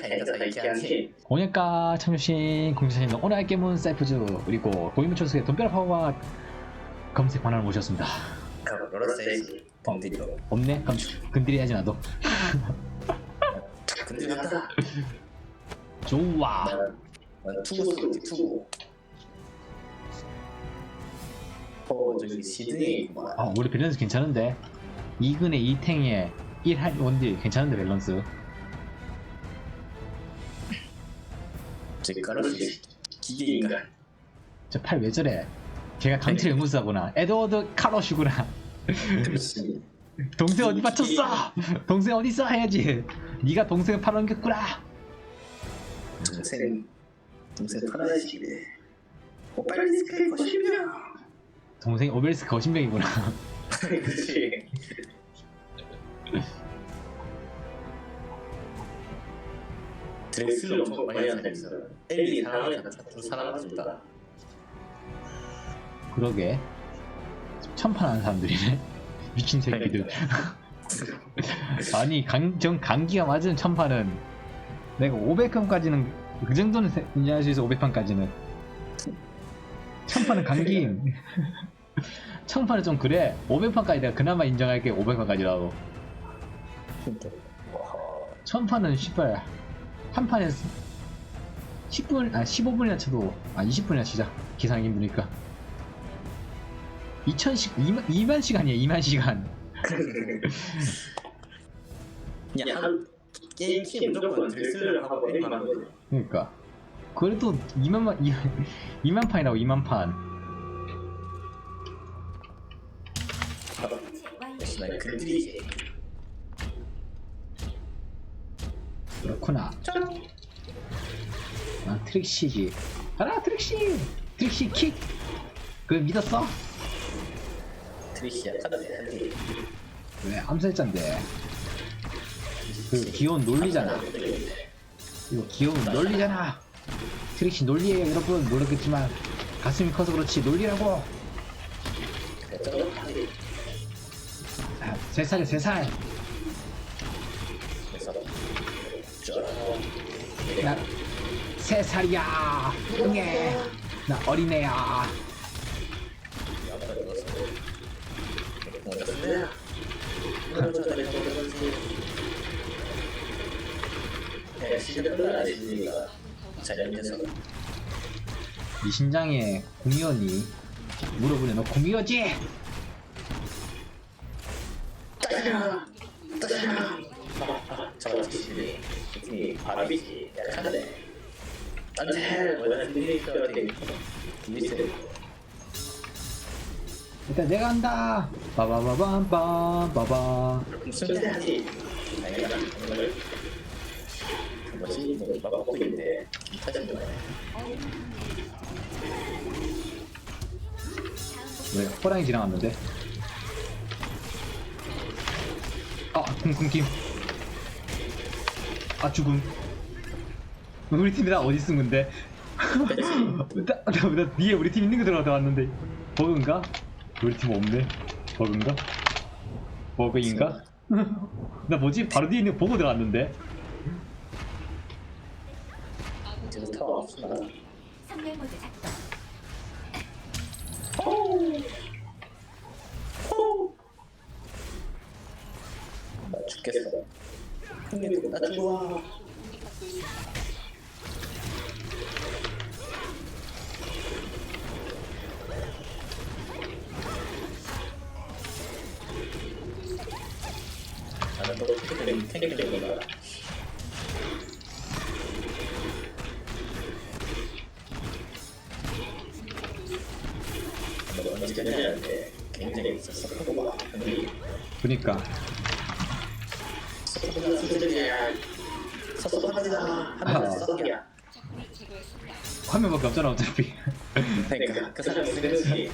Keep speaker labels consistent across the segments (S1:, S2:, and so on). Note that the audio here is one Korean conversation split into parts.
S1: 차이가 더
S2: 참여신 공지사님 오늘 할 게임은 사이프즈 그리고 고인물 초수의 돈벼락 파워와 검색 관한을 모셨습니다.
S1: 벙디도.
S2: 없네? 그럼 근딜해야지 나도.
S1: 근데 간다.
S2: 좋아.
S1: 난 투구 쏘지 투구. 어 저기 시드니에 있구만.
S2: 아 우리 밸런스 괜찮은데? 2근에 2탱에 1할 원딜 괜찮은데 밸런스
S1: 까르시 기계인가?
S2: 저 팔 왜 저래? 걔가 감칠 의무사구나. 에드워드 카로슈구나.
S1: 그렇지.
S2: 동생 어디 맞췄어? 동생 어디 있어? 해야지. 네가 동생 팔 옮겼구나.
S1: 동생. 동생 파란색이네 오빨리스크의 거실이야
S2: 동생이 오벨스크 거신병이구나.
S1: 그렇지 드레스를 엄청 많이 있어 엘리 사람을 두 사람 같습니다.
S2: 그러게. 천판하는 사람들이네. 미친 새끼들. 아니 강, 전 감기가 맞은 천판은 내가 500판까지는 그 정도는 세- 인정할 수 있어 500판까지는. 천판은 감기. 천판은 좀 그래. 500판까지 내가 그나마 인정할게 500판까지라도. 천판은 10발 한 판에 10분 아 15분이나 쳐도 아 20분이나 치자. 기상이 힘드니까. 2000시 2만, 2만 시간이야 2만 시간.
S1: 그냥 한 게임 키 무조건 드레스를 하고 엘리만 하면 돼
S2: 그러니까. 그래도 2만만 2만 판이라고 2만 판.
S1: 역시 글들이
S2: 그렇구나. 아 트릭시지. 가라 트릭시! 트릭시 킥! 그걸 믿었어?
S1: 트리시야. 한테
S2: 왜 암살자인데. 그 귀여운 논리잖아. 이거 귀여운 논리잖아. 트릭시 논리예요 여러분. 모르겠지만 가슴이 커서 그렇지 논리라고. 아, 세 살에 세 살 나세 살이야 응애 나 어린애야. 이 심장에 공이언이 물어보네 너 공이어지?
S1: 저 있어야 돼 미스를
S2: 일단 내가 한다. 빠바바밤빰 빠바
S1: 순대하지. 뭐 먹고 있는데.
S2: 뭐왜 호랑이 지나갔는데. 아 쿵쿵김. 아 죽음 우리 팀이 다 어디 쓴 건데 나, 나, 나 뒤에 우리 팀 있는 거 들어가다 왔는데 버그인가? 우리 팀 없네 버그인가? 버그인가? 나 뭐지? 바로 뒤에 있는 거 보고 들어갔는데
S1: 지금 타워 없으나
S3: 선멸 모드 작동.
S1: 나 죽겠어 형님 나 죽어 굉장히
S2: 그니까.
S1: 섭섭합니다 하면서 섭섭이야.
S2: 화면밖에 없잖아 어차피.
S1: 그러니까 그 사람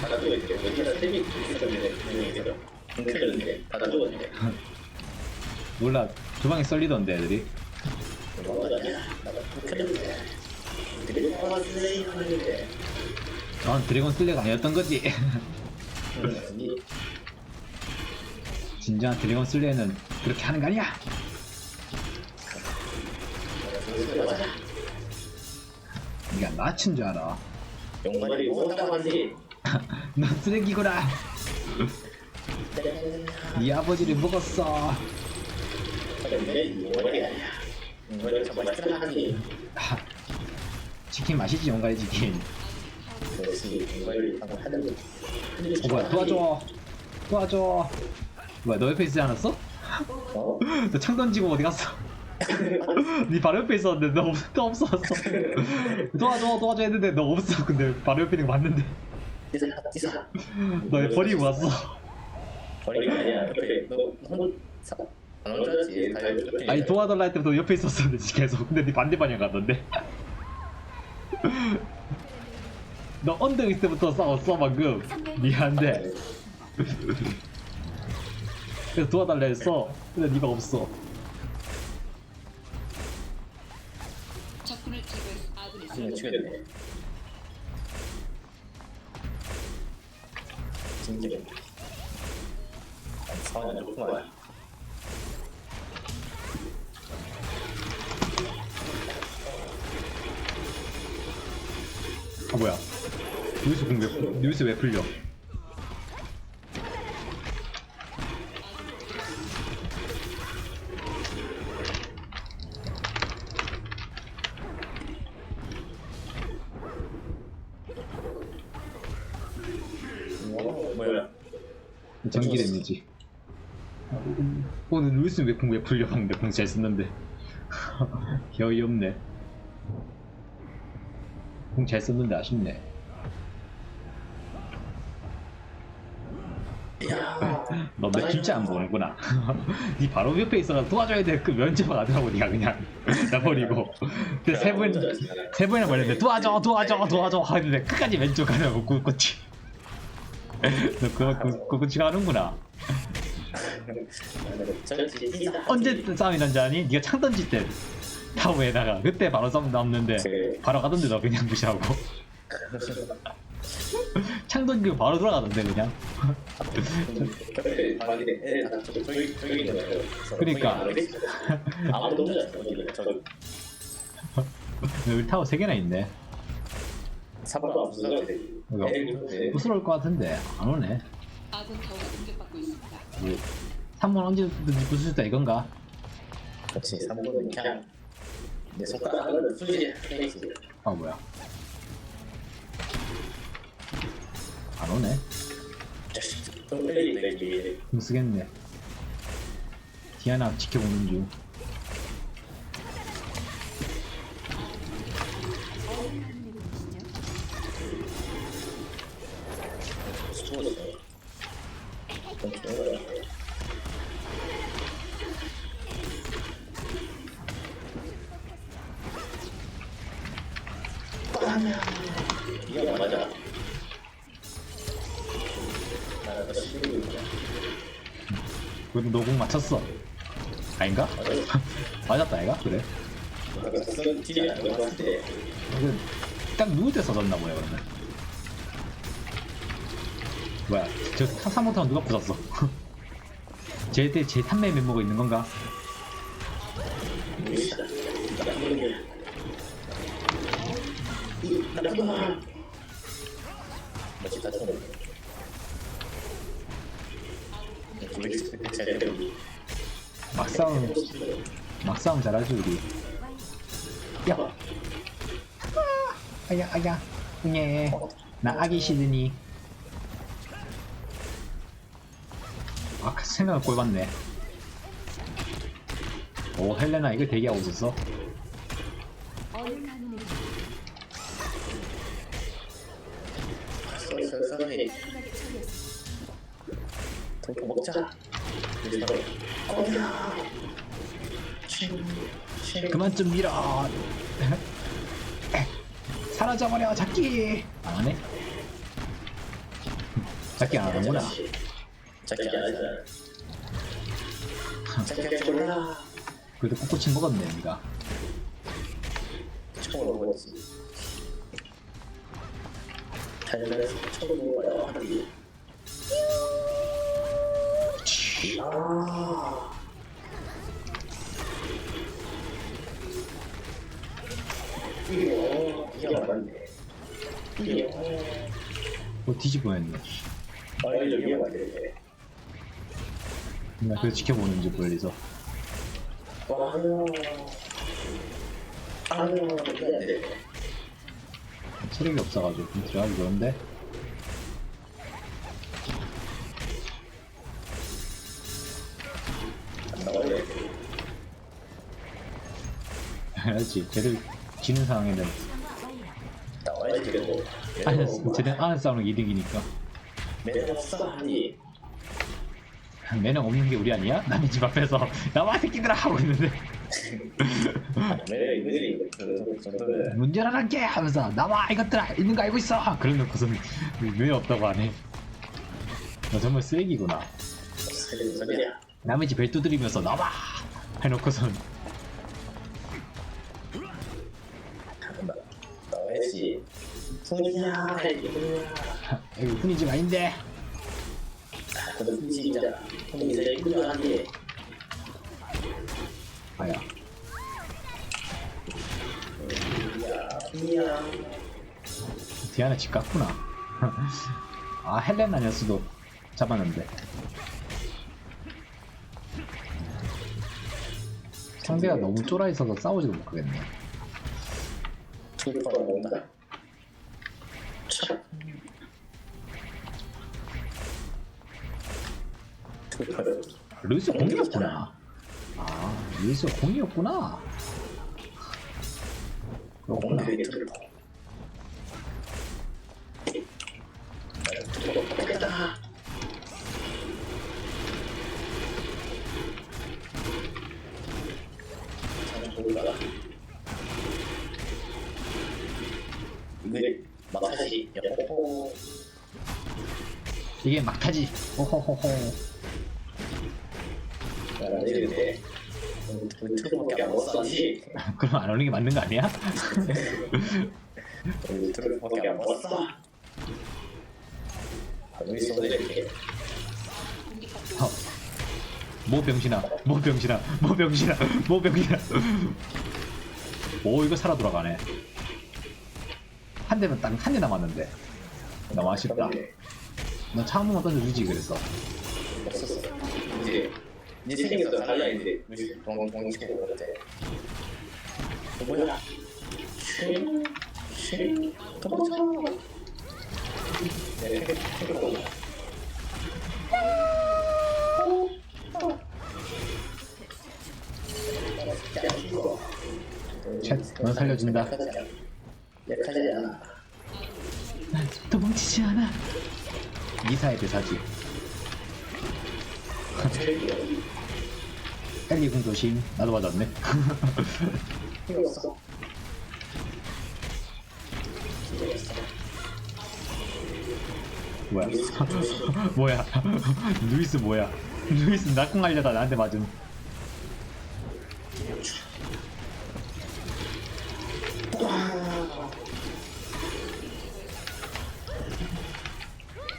S1: 받아주고 있는데 여기다 템이 있었는데 분명히 들어 큰클렸는데 받아주었는데
S2: 몰라. 주방에 썰리던데 애들이. 넌 드래곤 슬래가 아니었던 거지.
S1: 이
S2: 진정한 드래곤 슬래는 그렇게 하는 거 아니야. 니가 나친 줄 알아.
S1: 용말이 못다고 하지.
S2: 넌 쓰레기구나. 네 아버지를 먹었어
S1: 하,
S2: 치킨 맛이지 용가리 치킨. 어 뭐야 도와줘 도와줘 뭐야 너 옆에 있지 않았어?
S1: 어?
S2: 너 창 던지고 어디 갔어? 네 바로 옆에 있었는데 너, 없, 너 없어졌어 도와줘 도와줘 했는데 너 없어 근데 바로 옆에 있는 거 봤는데
S1: 찌사 찌사.
S2: 너 버리고 왔어
S1: 버리가 아니야. 옆에 너혼 사. 안 혼자지. 다 옆에.
S2: 아니 도와달라 할 때부터 옆에 있었었는데 계속 근데 네 반대 방향 갔던데 너 언덕 있을 때부터 싸웠어 방금 미안한데 그래서 도와달라 했어 근데 네가 없어
S4: 적군을 제거해서 아군이
S1: 죽였네. 진짜. 상황이 안 좋구만.
S2: 뭐야? 뉴스 공개 뉴스 왜 풀려?
S1: 어, 뭐야?
S2: 전기 데미지. 오늘 루이스 왜 공개 풀려? 공잘 썼는데. 겨이 없네 공 잘 썼는데 아쉽네.
S1: 야,
S2: 너내 진짜 안 보는구나. 니 바로 옆에 있어서 도와줘야 돼그 면제만 하더라고 니가 그냥. 나 버리고. 근데 세 번 세 번이나 말했는데 도와줘 도와줘 도와줘. 하는데 끝까지 왼쪽 가려고 꿋꿋이 너 그거 그- 그거 지가 하는구나.
S1: 저렇지 찌사.
S2: 언제 싸움이 난지 아니? 네가 창 던질 때 타워에다가 그때 바로 싸움 남는데
S1: 그래.
S2: 바로 가던데 너 그냥 무시하고 창 던지고 바로 돌아가던데 그냥. 그러니까.
S1: 아무도 없잖아. 저기 저기
S2: 여기 타워 3개나 있네
S1: 사방도 안 쓰는
S2: 이거
S1: 거
S2: 부스러울 것 같은데 안 오네
S4: 아군 타워가 공격받고 있습니다.
S2: 3번 언제든지 수 있다 이건가?
S1: 그렇지. 3번은 그냥 내 손가락은 수지 케이스.
S2: 아 뭐야 안 오네
S1: 자식. 좀 빨리 내기.
S2: 공 쓰겠네 디아나 지켜보는 중 너공 맞췄어 아닌가? 맞았다 아이가? 그래 딱 누울 때 써졌나 보네 그러면 뭐야 저 3호타운 누가 부쉈어 쟤때 제 3매 멤버가 있는 건가?
S1: 멋지다 저는 잘
S2: 막싸움 막싸움 잘하지 우리. 야. 아, 아야 아야. 응애 나 아기 시드니. 아 생각을 꼴봤네. 오 헬레나 이거 대기하고 있었어.
S1: 동포 먹자
S2: 그만 좀 밀어. 사라져버려 잡기. 안 하네. 잡기 안 하는구나.
S1: 잡기 안 하잖아 잡기 몰라
S2: 그래도 꿋꿋이 먹었네 니가.
S1: 처음으로 먹었지 달달해서 처음 먹어요 하늘
S2: 뭐
S1: 뒤집어야 했네.
S2: 그냥 그래 지켜보는지 멀리서. 체력이 없어가지고 들어가기 그런데 알지. 쟤들 지는 상황에는.
S1: 나와야지 그래도
S2: 안에 쟤들 안에 싸우는 게 2등이니까.
S1: 매력 없어 하니
S2: 매력 없는 게 우리 아니야? 남의 집 앞에서 나와 새끼들아! 하고 있는데.
S1: 매력 있는 그 정도는
S2: 문제라는 게! 하면서 나와 이것들아! 있는 거 알고 있어! 그런 놓고서는 왜 없다고 하네. 너 정말 쓰레기구나.
S1: 살리는 소리야.
S2: 남의 집 벨 두드리면서 나와! 해놓고선
S1: 손이야 이거야
S2: 이거 훈이 집 아닌데.
S1: 그건 진짜 형이 제일 필요하니
S2: 아야.
S1: 야 손이야.
S2: 디아나 집 갔구나. 아 헬렌 아니었어도 잡았는데. 상대가 너무 쫄아 있어서 싸우지도 못하겠네.
S1: 투표로 온다
S2: 루이스 어, 공이었구나. 아, 루이스 공이었구나. 그렇구나. 이게 막타지. 오호호호.
S1: 유튜브밖에 안 먹었지
S2: 그럼 안 오는 게 맞는 거 아니야?
S1: 유튜브밖에 안 먹었어. 여기 손을 이렇게
S2: 어. 뭐 병신아 뭐 병신아 뭐 병신아 뭐 병신아. 오 이거 살아 돌아가네. 한 대면 딱 한 대 남았는데. 너무 아쉽다. 너차한 번만 던져주지 그랬어
S1: 없었어. 이제 네 생겨서 달라 이제. 동동 치고 같아 어, 뭐야? 쉐쉐 도망쳐 네 생겨
S2: 챗넌 살려준다.
S1: 약하지 않아
S2: 도망치지 않아. 미사의 대사지 헬리 궁 조심 나도 맞았네.
S1: 필요 없어
S2: 뭐야? 뭐야? 루이스 뭐야? 루이스 낙궁하려다 나한테 맞음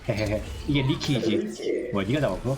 S2: 헤헤헤. 이게 리키이지. 뭐야 니가 잡았어?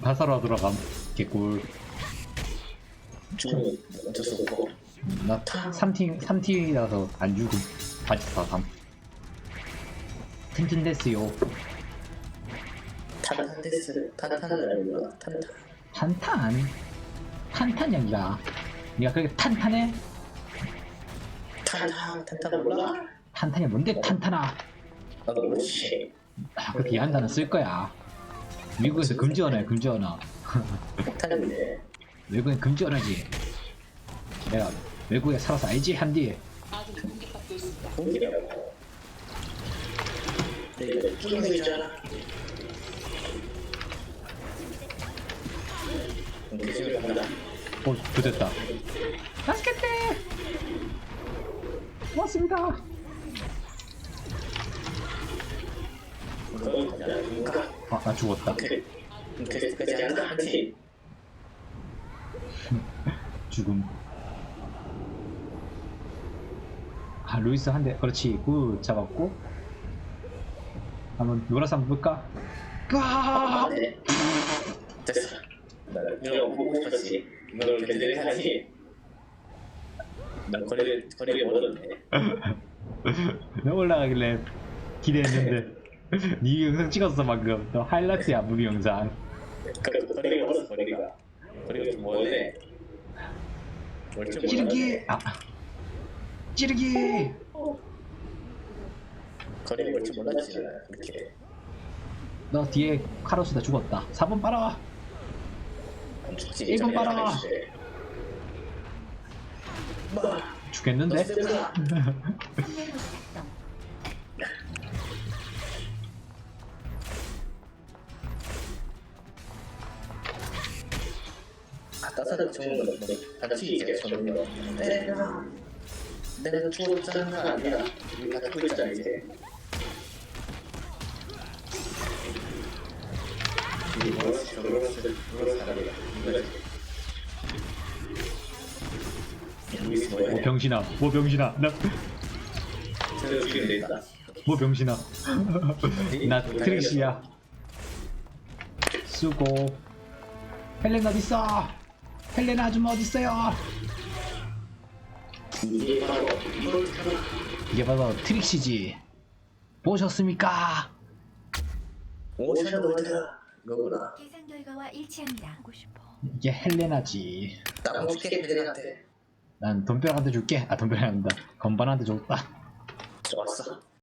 S2: 바사로 돌아감 개꿀.
S1: 죽으면 어쩔 수 없고.
S2: 나 3팀 3팀이라서 안 죽음. 바지 사삼. 튼튼 됐어요.
S1: 탄탄데스 탄탄을 알고 탄탄.
S2: 탄탄? 탄탄이 아니라. 니가 그렇게 탄탄해?
S1: 탄탄 탄탄을 몰라?
S2: 탄탄이 뭔데 탄탄아?
S1: 나도 모르지
S2: 아, 그렇게 단어 쓸 거야 미국에서 금지 언어야 금지 언어
S1: 탄탄인데.
S2: 외국엔 금지 언어지. 내가 외국에 살아서 알지 한디.
S1: 공기라고. 내가 끼고 있잖아? 집에 간다.
S2: 어 좋됐다. 맛있겠대. 고맙습니다.
S1: 그냥 누가
S2: 아, 나 죽었다.
S1: 그 그까지 한다 한 팀
S2: 죽음. 아, 루이스 한 대. 그렇지. 굿. 잡았고. 한번 노라스 한번 볼까? 까!
S1: 네. 됐어. 나 이런 거 보고 싶었지. 널 견디는 사람이 난 거리를 거리를 멀었네.
S2: 너 올라가길래 기대했는데. 네 영상 찍었어 방금. 너 하이라이트 야 무비 영상.
S1: 그 거리가 멀었어 거리가. 거리가 좀 멀네.
S2: 찌르기. 아. 찌르기.
S1: 거리가 멀좀 몰랐지 이렇게.
S2: 너 뒤에 카로스 다 죽었다. 4번 빨아.
S1: 안 죽지.
S2: 일본
S1: 전에
S2: 봐라. 죽겠는데?
S1: 너 사를 좋은 건 없는데 단지 이제 좋은 거. 내가 내가 죽었다는 건 아니야. 우리 다 죽고 있잖아 이제. 이 무엇이 저것을 무엇 사람이야. 이거지.
S2: 뭐
S1: 뭐야?
S2: 병신아. 뭐 병신아. 나.
S1: 저를 죽이면 된다.
S2: 뭐 병신아. 나 트릭시야. 수고. 헬렌 어딨어? 헬렌 아줌마 어딨어요? 이게 바로 트릭시지. 보셨습니까?
S1: 오션 월드 이거구나.
S3: 계산 결과와 일치합니다. 하고 싶어.
S2: 이게 헬레나지.
S1: 나 죽게 헬렌한테
S2: 난 돈벼락한테 줄게. 아 돈벼락한다. 건반한테 줬다.
S1: 좋았어.